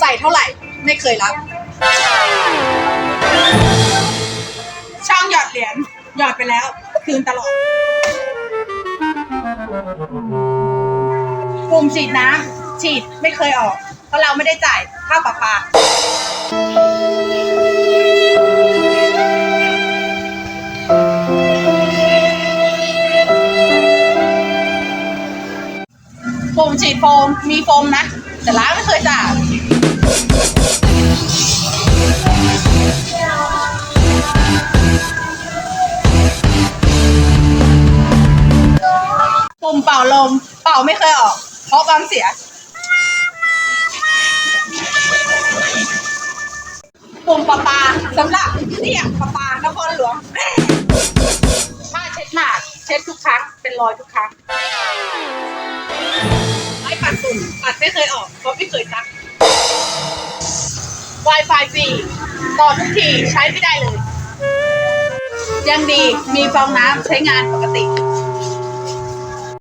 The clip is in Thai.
ใส่เท่าไหร่ไม่เคยรับ ช่องหยอดเหรียญหยอดไปแล้ว คืนตลอดปุ่มฉีดน้ำฉีดไม่เคยออก เพราะเราไม่ได้จ่ายค่าประปาปุ่มฉีดโฟมมีโฟมนะ แต่ร้านไม่เคยจ่ายาลม เป่าไม่เคยออก เพราะความเสียปุ่มประปาสำหรับเรียกประปานครหลวงผ้าเช็ดหน้าเช็ดทุกครั้ง เป็นรอยทุกครั้งไม้ปัดตุ่มปัดไม่เคยออก เพราะไม่เคยซัก Wi-Fi ฟรีต่อทุกทีใช้ไม่ได้เลย ยังดีมีฟองน้ำใช้งานปกติ